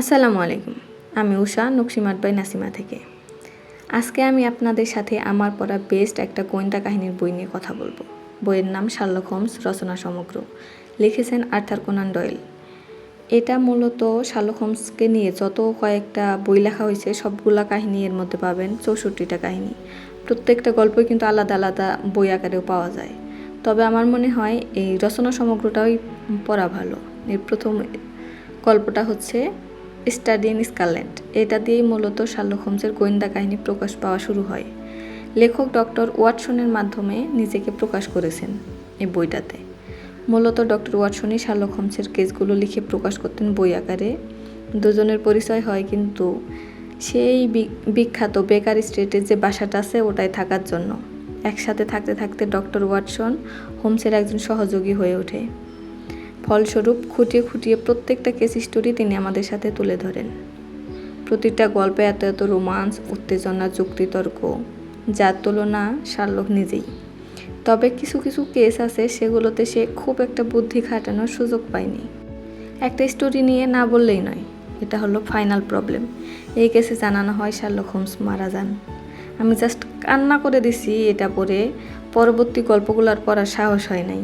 আসসালামু আলাইকুম। আমি উষা নকশিমাট বাই নাসিমা থেকে। আজকে আমি আপনাদের সাথে আমার পড়া বেস্ট একটা গোয়েন্দা কাহিনীর বই নিয়ে কথা বলব। বইয়ের নাম শার্লক হোমস, রচনা সমগ্র। লিখেছেন আর্থার কোনান ডয়েল। এটা মূলত শার্লক হোমসকে নিয়ে যত কয়েকটা বই লেখা হয়েছে, সবগুলা কাহিনী এর মধ্যে পাবেন। চৌষট্টিটা কাহিনী। প্রত্যেকটা গল্পই কিন্তু আলাদা আলাদা বই আকারেও পাওয়া যায়। তবে আমার মনে হয় এই রচনা সমগ্রটাই পড়া ভালো। এর প্রথম গল্পটা হচ্ছে স্টাডি ইন স্কারল্যান্ড এটা দিয়েই মূলত শার্লক হোমসের গোয়েন্দা কাহিনী প্রকাশ পাওয়া শুরু হয়। লেখক ডক্টর ওয়াটসনের মাধ্যমে নিজেকে প্রকাশ করেছেন এই বইটাতে। মূলত ডক্টর ওয়াটসনই শার্লক হোমসের কেসগুলো লিখে প্রকাশ করতেন বই আকারে। দুজনের পরিচয় হয় কিন্তু সেই বিখ্যাত বেকার স্ট্রিটের যে বাসাটা আছে ওটায় থাকার জন্য। একসাথে থাকতে থাকতে ডক্টর ওয়াটসন হোমসের একজন সহযোগী হয়ে ওঠে। ফলস্বরূপ খুঁটিয়ে খুঁটিয়ে প্রত্যেকটা কেস স্টোরি তিনি আমাদের সাথে তুলে ধরেন। প্রতিটা গল্পে এত এত রোমান্স উত্তেজনা, যুক্তিতর্ক, যার তুলনা শার্লক নিজেই। তবে কিছু কিছু কেস আছে সেগুলোতে সে খুব একটা বুদ্ধি খাটানোর সুযোগ পায়নি। একটা স্টোরি নিয়ে না বললেই নয়, এটা হলো ফাইনাল প্রবলেম এই কেসে জানানো হয় শার্লক হোমস মারা যান। আমি জাস্ট কান্না করে দিছি এটা পড়ে, পরবর্তী গল্পগুলো আর পড়ার সাহস হয় নাই।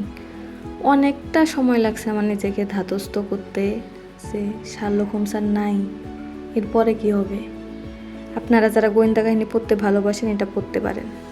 অনেকটা সময় লাগছে আমার নিজেকে ধাতস্থ করতে যে শার্লক হোমসার নাই, এরপরে কি হবে? আপনারা যারা গোয়েন্দা কাহিনী পড়তে ভালোবাসেন, এটা পড়তে পারেন।